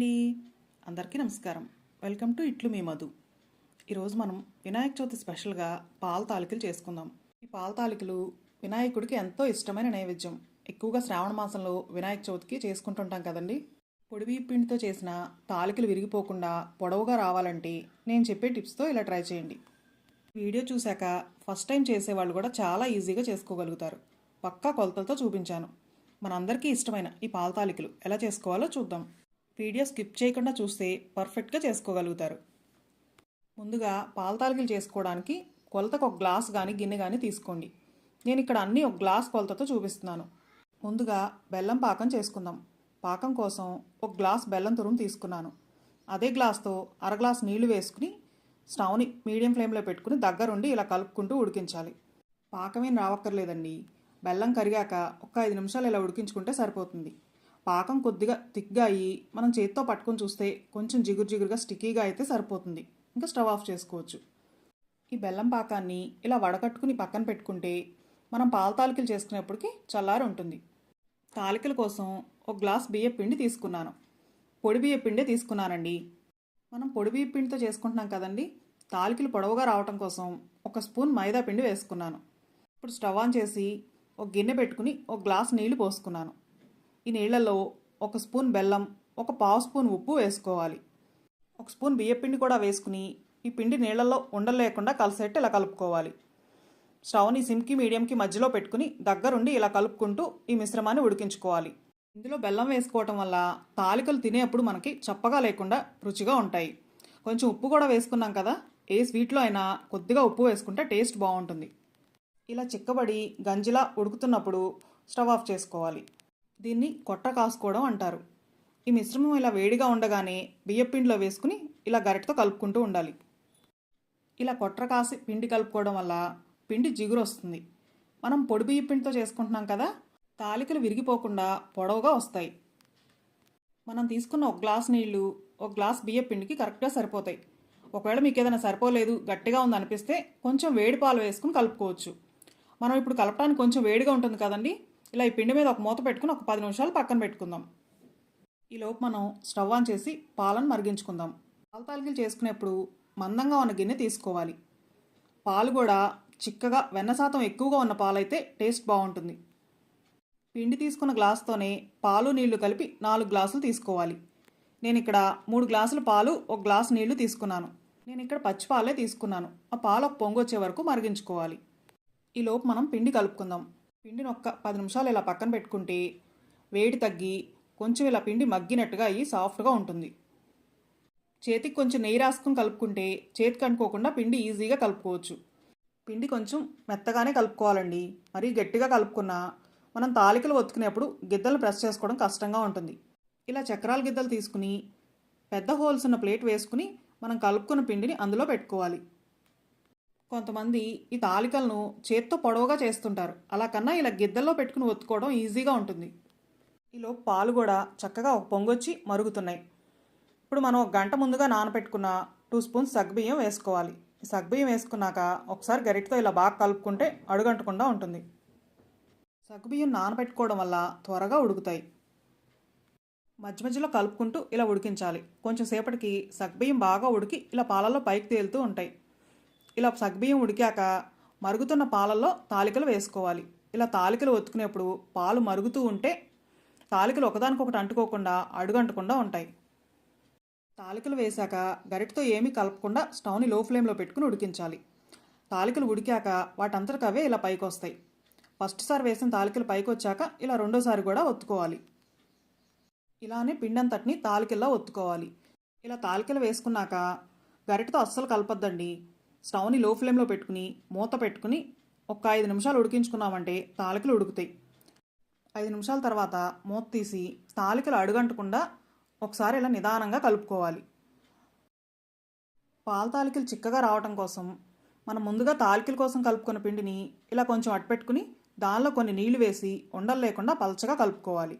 అండి. అందరికీ నమస్కారం. వెల్కమ్ టు ఇట్లు మీ మధు. ఈరోజు మనం వినాయక చవితి స్పెషల్గా పాల తాలికలు చేసుకుందాం. ఈ పాల తాలికలు వినాయకుడికి ఎంతో ఇష్టమైన నైవేద్యం. ఎక్కువగా శ్రావణ మాసంలో వినాయక చవితికి చేసుకుంటుంటాం కదండి. పొడివి పిండితో చేసిన తాలికలు విరిగిపోకుండా పొడవుగా రావాలంటే నేను చెప్పే టిప్స్తో ఇలా ట్రై చేయండి. వీడియో చూశాక ఫస్ట్ టైం చేసేవాళ్ళు కూడా చాలా ఈజీగా చేసుకోగలుగుతారు. పక్కా కొలతలతో చూపించాను. మనందరికీ ఇష్టమైన ఈ పాల తాలికలు ఎలా చేసుకోవాలో చూద్దాం. వీడియో స్కిప్ చేయకుండా చూస్తే పర్ఫెక్ట్గా చేసుకోగలుగుతారు. ముందుగా పాల తాలికలు చేసుకోవడానికి కొలతకు ఒక గ్లాస్ కానీ గిన్నె కానీ తీసుకోండి. నేను ఇక్కడ అన్నీ ఒక గ్లాస్ కొలతతో చూపిస్తున్నాను. ముందుగా బెల్లం పాకం చేసుకుందాం. పాకం కోసం ఒక గ్లాస్ బెల్లం తురుము తీసుకున్నాను. అదే గ్లాస్తో అర గ్లాస్ నీళ్ళు వేసుకుని స్టవ్ని మీడియం ఫ్లేమ్లో పెట్టుకుని దగ్గరుండి ఇలా కలుపుకుంటూ ఉడికించాలి. పాకమేం రావక్కర్లేదండి. బెల్లం కరిగాక ఒక ఐదు నిమిషాలు ఇలా ఉడికించుకుంటే సరిపోతుంది. పాకం కొద్దిగా థిక్గా అయ్యి మనం చేత్తో పట్టుకొని చూస్తే కొంచెం జిగురు జిగురుగా స్టిక్కీగా అయితే సరిపోతుంది. ఇంకా స్టవ్ ఆఫ్ చేసుకోవచ్చు. ఈ బెల్లం పాకాన్ని ఇలా వడకట్టుకుని పక్కన పెట్టుకుంటే మనం పాల తాలికలు చేసుకునేప్పటికి చల్లారి ఉంటుంది. తాలికల కోసం ఒక గ్లాస్ బియ్య పిండి తీసుకున్నాను. పొడి బియ్య పిండే తీసుకున్నానండి. మనం పొడి బియ్య పిండితో చేసుకుంటున్నాం కదండి. తాలికలు పొడవుగా రావటం కోసం ఒక స్పూన్ మైదా పిండి వేసుకున్నాను. ఇప్పుడు స్టవ్ ఆన్ చేసి ఒక గిన్నె పెట్టుకుని ఒక గ్లాస్ నీళ్ళు పోసుకున్నాను. ఈ నీళ్ళలో ఒక స్పూన్ బెల్లం ఒక పావు స్పూన్ ఉప్పు వేసుకోవాలి. ఒక స్పూన్ బియ్యపిండి కూడా వేసుకుని ఈ పిండి నీళ్ళలో ఉండలేకుండా కలిసేట్టు ఇలా కలుపుకోవాలి. స్టవ్ని సిమ్కి మీడియంకి మధ్యలో పెట్టుకుని దగ్గరుండి ఇలా కలుపుకుంటూ ఈ మిశ్రమాన్ని ఉడికించుకోవాలి. ఇందులో బెల్లం వేసుకోవటం వల్ల తాలికలు తినేప్పుడు మనకి చప్పగా లేకుండా రుచిగా ఉంటాయి. కొంచెం ఉప్పు కూడా వేసుకున్నాం కదా ఏ స్వీట్లో అయినా కొద్దిగా ఉప్పు వేసుకుంటే టేస్ట్ బాగుంటుంది. ఇలా చిక్కబడి గంజిలా ఉడుకుతున్నప్పుడు స్టవ్ ఆఫ్ చేసుకోవాలి. దీన్ని కొట్ట కాసుకోవడం అంటారు. ఈ మిశ్రమం ఇలా వేడిగా ఉండగానే బియ్యపిండిలో వేసుకుని ఇలా గరిటతో కలుపుకుంటూ ఉండాలి. ఇలా కొట్ర కాసి పిండి కలుపుకోవడం వల్ల పిండి జిగురు వస్తుంది మనం పొడి బియ్య పిండితో చేసుకుంటున్నాం కదా తాలికలు విరిగిపోకుండా పొడవుగా వస్తాయి. మనం తీసుకున్న ఒక గ్లాస్ నీళ్ళు ఒక గ్లాస్ బియ్య పిండికి కరెక్ట్గా సరిపోతాయి. ఒకవేళ మీకు ఏదైనా సరిపోలేదు గట్టిగా ఉంది అనిపిస్తే కొంచెం వేడి పాలు వేసుకుని కలుపుకోవచ్చు. మనం ఇప్పుడు కలపడానికి కొంచెం వేడిగా ఉంటుంది కదండి ఇలా ఈ పిండి మీద ఒక మూత పెట్టుకుని ఒక పది నిమిషాలు పక్కన పెట్టుకుందాం. ఈ లోపు మనం స్టవ్ ఆన్ చేసి పాలను మరిగించుకుందాం. పాల తాలికలు చేసుకునేప్పుడు మందంగా ఉన్న గిన్నె తీసుకోవాలి. పాలు కూడా చిక్కగా వెన్న శాతం ఎక్కువగా ఉన్న పాలైతే టేస్ట్ బాగుంటుంది. పిండి తీసుకున్న గ్లాస్తోనే పాలు నీళ్ళు కలిపి నాలుగు గ్లాసులు తీసుకోవాలి. నేను ఇక్కడ మూడు గ్లాసులు పాలు ఒక గ్లాస్ నీళ్ళు తీసుకున్నాను. నేను ఇక్కడ పచ్చి పాలే తీసుకున్నాను. ఆ పాలు ఒక పొంగు వచ్చే వరకు మరిగించుకోవాలి. ఈ లోపు మనం పిండి కలుపుకుందాం. పిండిని ఒక్క పది నిమిషాలు ఇలా పక్కన పెట్టుకుంటే వేడి తగ్గి కొంచెం ఇలా పిండి మగ్గినట్టుగా అయ్యి సాఫ్ట్గా ఉంటుంది. చేతికి కొంచెం నెయ్యి రాసుకుని కలుపుకుంటే చేతికి అనుకోకుండా పిండి ఈజీగా కలుపుకోవచ్చు. పిండి కొంచెం మెత్తగానే కలుపుకోవాలండి. మరీ గట్టిగా కలుపుకున్నా మనం తాలికలు ఒత్తుకునేప్పుడు గిద్దలు ప్రెస్ చేసుకోవడం కష్టంగా ఉంటుంది. ఇలా చక్రాల గిద్దలు తీసుకుని పెద్ద హోల్స్ ఉన్న ప్లేట్ వేసుకుని మనం కలుపుకున్న పిండిని అందులో పెట్టుకోవాలి. కొంతమంది ఈ తాలికలను చేత్తో పొడవుగా చేస్తుంటారు. అలా కన్నా ఇలా గిద్దల్లో పెట్టుకుని ఒత్తుకోవడం ఈజీగా ఉంటుంది. ఈలో పాలు కూడా చక్కగా ఒక పొంగొచ్చి మరుగుతున్నాయి. ఇప్పుడు మనం ఒక గంట ముందుగా నానబెట్టుకున్న టూ స్పూన్స్ సగ్బియ్యం వేసుకోవాలి. ఈ సగ్బియ్యం వేసుకున్నాక ఒకసారి గరిటతో ఇలా బాగా కలుపుకుంటే అడుగంటకుండా ఉంటుంది. సగ్బియ్యం నానబెట్టుకోవడం వల్ల త్వరగా ఉడుకుతాయి. మధ్య మధ్యలో కలుపుకుంటూ ఇలా ఉడికించాలి. కొంచెం సేపటికి సగ్బియ్యం బాగా ఉడికి ఇలా పాలలో పైకి తేలుతూ ఉంటాయి. ఇలా సగ్బియ్యం ఉడికాక మరుగుతున్న పాలల్లో తాలికలు వేసుకోవాలి. ఇలా తాలికలు ఒత్తుకునేప్పుడు పాలు మరుగుతూ ఉంటే తాలికలు ఒకదానికొకటి అంటుకోకుండా అడుగంటకుండా ఉంటాయి. తాలికలు వేశాక గరిటతో ఏమీ కలపకుండా స్టవ్ని లో ఫ్లేమ్లో పెట్టుకుని ఉడికించాలి. తాలికలు ఉడికాక వాటంతటికి అవే ఇలా పైకి వస్తాయి ఫస్ట్ సారి వేసిన తాలికలు పైకి వచ్చాక ఇలా రెండోసారి కూడా ఒత్తుకోవాలి. ఇలానే పిండంతటిని తాలికల్లో ఒత్తుకోవాలి. ఇలా తాలికలు వేసుకున్నాక గరిటతో అస్సలు కలపద్దండి. స్టవ్ని లో ఫ్లేమ్లో పెట్టుకుని మూత పెట్టుకుని ఒక ఐదు నిమిషాలు ఉడికించుకున్నామంటే తాలికలు ఉడుకుతాయి. ఐదు నిమిషాల తర్వాత మూత తీసి తాలికలు అడుగంటకుండా ఒకసారి ఇలా నిదానంగా కలుపుకోవాలి. పాల తాలికలు చిక్కగా రావటం కోసం మనం ముందుగా తాలికల కోసం కలుపుకున్న పిండిని ఇలా కొంచెం అట్టపెట్టుకుని దానిలో కొన్ని నీళ్ళు వేసి ఉండలు లేకుండా పలచగా కలుపుకోవాలి.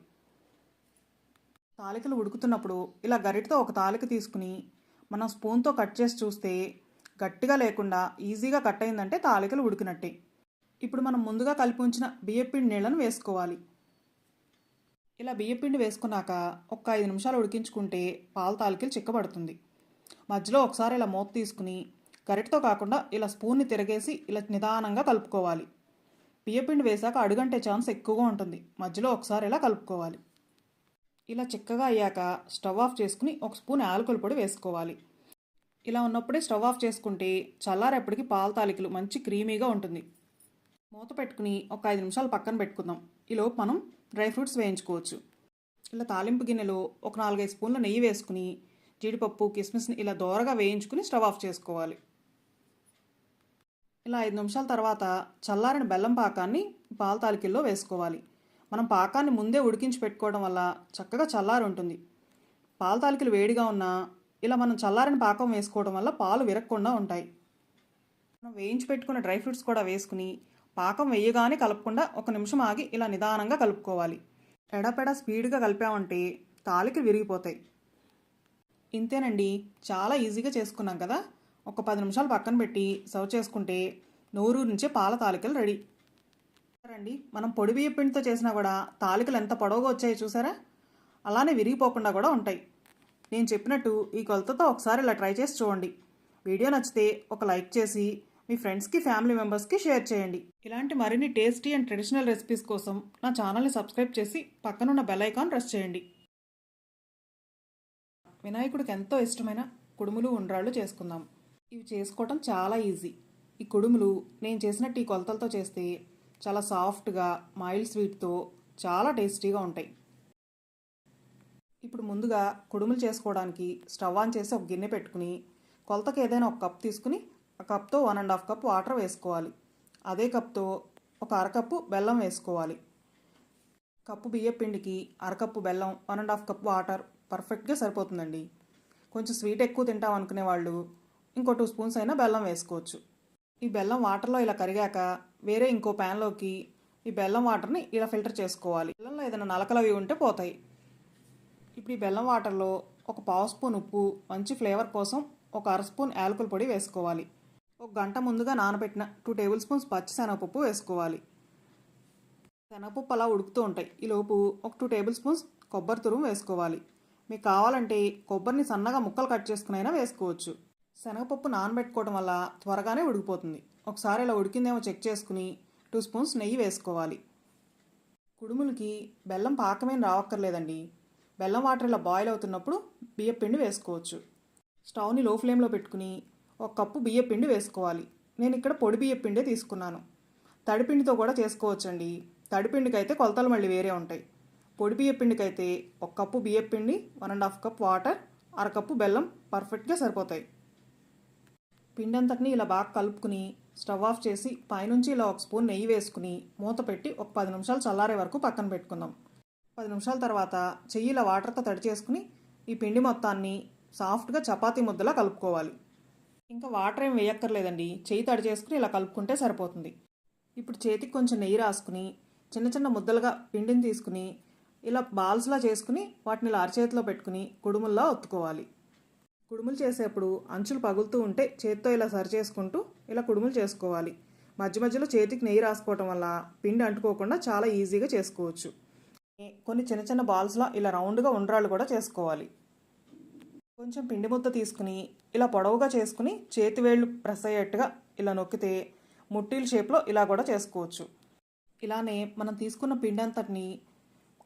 తాలికలు ఉడుకుతున్నప్పుడు ఇలా గరిటతో ఒక తాలిక తీసుకుని మనం స్పూన్తో కట్ చేసి చూస్తే గట్టిగా లేకుండా ఈజీగా కట్ అయిందంటే తాలికలు ఉడికినట్టే. ఇప్పుడు మనం ముందుగా కలిపి ఉంచిన బియ్యపిండి నీళ్ళను వేసుకోవాలి. ఇలా బియ్యపిండి వేసుకున్నాక ఒక ఐదు నిమిషాలు ఉడికించుకుంటే పాల తాలికలు చిక్కబడుతుంది. మధ్యలో ఒకసారి ఇలా మూత తీసుకుని గరిటతో కాకుండా ఇలా స్పూన్ని తిరగేసి ఇలా నిదానంగా కలుపుకోవాలి. బియ్యపిండి వేసాక అడుగంటే ఛాన్స్ ఎక్కువగా ఉంటుంది. మధ్యలో ఒకసారి ఇలా కలుపుకోవాలి. ఇలా చిక్కగా అయ్యాక స్టవ్ ఆఫ్ చేసుకుని ఒక స్పూన్ ఆలుకల పొడి వేసుకోవాలి. ఇలా ఉన్నప్పుడే స్టవ్ ఆఫ్ చేసుకుంటే చల్లారేపటికి పాల తాలికలు మంచి క్రీమీగా ఉంటుంది. మూత పెట్టుకుని ఒక ఐదు నిమిషాలు పక్కన పెట్టుకుందాం. ఈలోపు మనం డ్రై ఫ్రూట్స్ వేయించుకోవచ్చు. ఇలా తాలింపు గిన్నెలో ఒక నాలుగైదు స్పూన్ల నెయ్యి వేసుకుని జీడిపప్పు కిస్మిస్ని ఇలా దోరగా వేయించుకుని స్టవ్ ఆఫ్ చేసుకోవాలి. ఇలా ఐదు నిమిషాల తర్వాత చల్లారిన బెల్లం పాకాన్ని పాల తాలికల్లో వేసుకోవాలి. మనం పాకాన్ని ముందే ఉడికించి పెట్టుకోవడం వల్ల చక్కగా చల్లారి ఉంటుంది. పాల తాలికలు వేడిగా ఉన్నా ఇలా మనం చల్లారిన పాకం వేసుకోవడం వల్ల పాలు విరగకుండా ఉంటాయి. మనం వేయించి పెట్టుకున్న డ్రై ఫ్రూట్స్ కూడా వేసుకుని పాకం వేయగానే కలపకుండా ఒక నిమిషం ఆగి ఇలా నిదానంగా కలుపుకోవాలి. ఎడపెడ స్పీడ్గా కలిపామంటే తాలికి విరిగిపోతాయి. ఇంతేనండి చాలా ఈజీగా చేసుకున్నాం కదా? ఒక పది నిమిషాలు పక్కన పెట్టి సర్వ్ చేసుకుంటే నోరు నుంచే పాల తాలికలు రెడీ. అండి మనం పొడి బియ్య పిండితో చేసినా కూడా తాలికలు ఎంత పొడవుగా వచ్చాయో చూసారా? అలానే విరిగిపోకుండా కూడా ఉంటాయి. నేను చెప్పినట్టు ఈ కొలతతో ఒకసారి ఇలా ట్రై చేసి చూడండి. వీడియో నచ్చితే ఒక లైక్ చేసి మీ ఫ్రెండ్స్కి ఫ్యామిలీ మెంబర్స్కి షేర్ చేయండి. ఇలాంటి మరిన్ని టేస్టీ అండ్ ట్రెడిషనల్ రెసిపీస్ కోసం నా ఛానల్ని సబ్స్క్రైబ్ చేసి పక్కనున్న బెల్ ఐకాన్ ప్రెస్ చేయండి. వినాయకుడికి ఎంతో ఇష్టమైన కుడుములు ఉండ్రాళ్ళు చేసుకుందాం. ఇవి చేసుకోవటం చాలా ఈజీ. ఈ కుడుములు నేను చేసినట్టు ఈ కొలతలతో చేస్తే చాలా సాఫ్ట్గా మైల్డ్ స్వీట్తో చాలా టేస్టీగా ఉంటాయి. ఇప్పుడు ముందుగా కుడుములు చేసుకోవడానికి స్టవ్ ఆన్ చేసి ఒక గిన్నె పెట్టుకుని కొలతకి ఏదైనా ఒక కప్ తీసుకుని ఆ కప్తో one and half cup water వేసుకోవాలి. అదే కప్తో ఒక అరకప్పు బెల్లం వేసుకోవాలి. కప్పు బియ్య పిండికి అరకప్పు బెల్లం one and half cup water పర్ఫెక్ట్గా సరిపోతుందండి. కొంచెం స్వీట్ ఎక్కువ తింటాం అనుకునే వాళ్ళు ఇంకో టూ స్పూన్స్ అయినా బెల్లం వేసుకోవచ్చు. ఈ బెల్లం వాటర్లో ఇలా కరిగాక వేరే ఇంకో ప్యాన్లోకి ఈ బెల్లం వాటర్ని ఇలా ఫిల్టర్ చేసుకోవాలి. బెల్లంలో ఏదైనా నలకలు అవి ఉంటే పోతాయి. ఇప్పుడు ఈ బెల్లం వాటర్లో ఒక పావు స్పూన్ ఉప్పు మంచి ఫ్లేవర్ కోసం ఒక అర స్పూన్ యాలకుల పొడి వేసుకోవాలి. ఒక గంట ముందుగా నానబెట్టిన టూ టేబుల్ స్పూన్స్ పచ్చి శనగపప్పు వేసుకోవాలి. శనగపప్పు అలా ఉడుకుతూ ఉంటాయి. ఈలోపు ఒక టూ టేబుల్ స్పూన్స్ కొబ్బరి తురుము వేసుకోవాలి. మీకు కావాలంటే కొబ్బరిని సన్నగా ముక్కలు కట్ చేసుకునైనా వేసుకోవచ్చు. శనగపప్పు నానబెట్టుకోవడం వల్ల త్వరగానే ఉడికిపోతుంది. ఒకసారి ఇలా ఉడికిందేమో చెక్ చేసుకుని టూ స్పూన్స్ నెయ్యి వేసుకోవాలి. కుడుములకి బెల్లం పాకమేం రావక్కర్లేదండి. బెల్లం వాటర్ ఇలా బాయిల్ అవుతున్నప్పుడు బియ్యపిండి వేసుకోవచ్చు. స్టవ్ని లో ఫ్లేమ్లో పెట్టుకుని ఒక కప్పు బియ్యపిండి వేసుకోవాలి. నేను ఇక్కడ పొడి బియ్య పిండే తీసుకున్నాను. తడిపిండితో కూడా చేసుకోవచ్చండి. తడిపిండికి అయితే కొలతలు మళ్ళీ వేరే ఉంటాయి. పొడి బియ్యపిండికి అయితే ఒక కప్పు బియ్యపిండి one and half cup water అరకప్పు బెల్లం పర్ఫెక్ట్గా సరిపోతాయి. పిండి అంతటిని ఇలా బాగా కలుపుకుని స్టవ్ ఆఫ్ చేసి పైనుంచి ఇలా ఒక స్పూన్ నెయ్యి వేసుకుని మూత పెట్టి ఒక పది నిమిషాలు చల్లారే వరకు పక్కన పెట్టుకుందాం. పది నిమిషాల తర్వాత చెయ్యిలో వాటర్తో తడి చేసుకుని ఈ పిండి మొత్తాన్ని సాఫ్ట్గా చపాతీ ముద్దలా కలుపుకోవాలి. ఇంకా వాటర్ ఏం వేయక్కర్లేదండి. చెయ్యి తడి చేసుకుని ఇలా కలుపుకుంటే సరిపోతుంది. ఇప్పుడు చేతికి కొంచెం నెయ్యి రాసుకుని చిన్న చిన్న ముద్దలుగా పిండిని తీసుకుని ఇలా బాల్స్లా చేసుకుని వాటిని ఇలా అరచేతిలో పెట్టుకుని కుడుముల్లా ఒత్తుకోవాలి. కుడుములు చేసేప్పుడు అంచులు పగులుతూ ఉంటే చేత్తో ఇలా సరి చేసుకుంటూ ఇలా కుడుములు చేసుకోవాలి. మధ్య మధ్యలో చేతికి నెయ్యి రాసుకోవటం వల్ల పిండి అంటుకోకుండా చాలా ఈజీగా చేసుకోవచ్చు. కొన్ని చిన్న చిన్న బాల్స్లా ఇలా రౌండ్గా ఉండ్రాళ్ళు కూడా చేసుకోవాలి. కొంచెం పిండి ముద్ద తీసుకుని ఇలా పొడవుగా చేసుకుని చేతి వేళ్ళు ప్రెస్ అయ్యేట్టుగా ఇలా నొక్కితే ముట్టీల షేప్లో ఇలా కూడా చేసుకోవచ్చు. ఇలానే మనం తీసుకున్న పిండి అంతటిని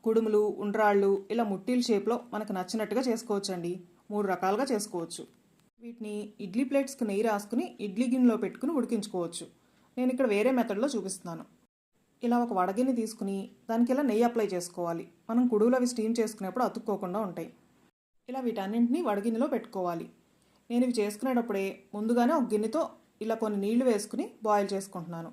కుడుములు ఉండ్రాళ్ళు ఇలా ముట్టీల షేప్లో మనకు నచ్చినట్టుగా చేసుకోవచ్చండి. మూడు రకాలుగా చేసుకోవచ్చు. వీటిని ఇడ్లీ ప్లేట్స్కి నెయ్యి రాసుకుని ఇడ్లీ గిన్నెలో పెట్టుకుని ఉడికించుకోవచ్చు. నేను ఇక్కడ వేరే మెథడ్లో చూపిస్తున్నాను. ఇలా ఒక వడగిన్ని తీసుకుని దానికి ఇలా నెయ్యి అప్లై చేసుకోవాలి? మనం కుడువులు అవి స్టీమ్ చేసుకునేప్పుడు అతుక్కోకుండా ఉంటాయి. ఇలా వీటన్నింటినీ వడగిన్నెలో పెట్టుకోవాలి. నేను ఇవి చేసుకునేటప్పుడే ముందుగానే ఒక గిన్నెతో ఇలా కొన్ని నీళ్ళు వేసుకుని బాయిల్ చేసుకుంటున్నాను.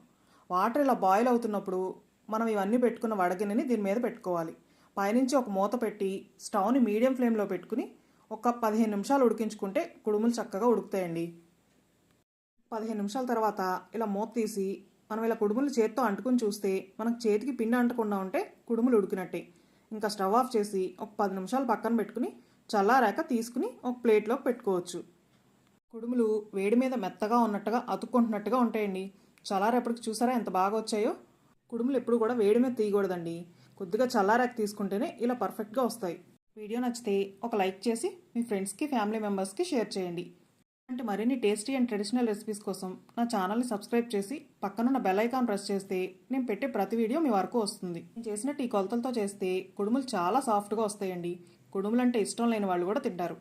వాటర్ ఇలా బాయిల్ అవుతున్నప్పుడు మనం ఇవన్నీ పెట్టుకున్న వడగిన్నెని దీని మీద పెట్టుకోవాలి. పైనుంచి ఒక మూత పెట్టి స్టవ్ని మీడియం ఫ్లేమ్లో పెట్టుకుని ఒక పదిహేను నిమిషాలు ఉడికించుకుంటే కుడుములు చక్కగా ఉడుకుతాయండి. పదిహేను నిమిషాల తర్వాత ఇలా మూత తీసి మనం ఇలా కుడుములు చేత్తో అంటుకుని చూస్తే మనకు చేతికి పిండి అంటకుండా ఉంటే కుడుములు ఉడికినట్టే. ఇంకా స్టవ్ ఆఫ్ చేసి ఒక పది నిమిషాలు పక్కన పెట్టుకుని చల్లారాక తీసుకుని ఒక ప్లేట్లోకి పెట్టుకోవచ్చు. కుడుములు వేడి మీద మెత్తగా ఉన్నట్టుగా అతుక్కుంటున్నట్టుగా ఉంటాయండి. చల్లారేపటికి చూసారా ఎంత బాగా వచ్చాయో? కుడుములు ఎప్పుడు కూడా వేడి మీద తీయకూడదండి. కొద్దిగా చల్లారాక తీసుకుంటేనే ఇలా పర్ఫెక్ట్గా వస్తాయి. వీడియో నచ్చితే ఒక లైక్ చేసి మీ ఫ్రెండ్స్కి ఫ్యామిలీ మెంబర్స్కి షేర్ చేయండి. అంటే మరిన్ని టేస్టీ అండ్ ట్రెడిషనల్ రెసిపీస్ కోసం నా ఛానల్ని సబ్స్క్రైబ్ చేసి పక్కనున్న బెల్ ఐకాన్ ప్రెస్ చేస్తే నేను పెట్టే ప్రతి వీడియో మీ వరకు వస్తుంది. నేను చేసినట్టు ఈ కొలతలతో చేస్తే కుడుములు చాలా సాఫ్ట్గా వస్తాయండి. కుడుములు అంటే ఇష్టం లేని వాళ్ళు కూడా తింటారు.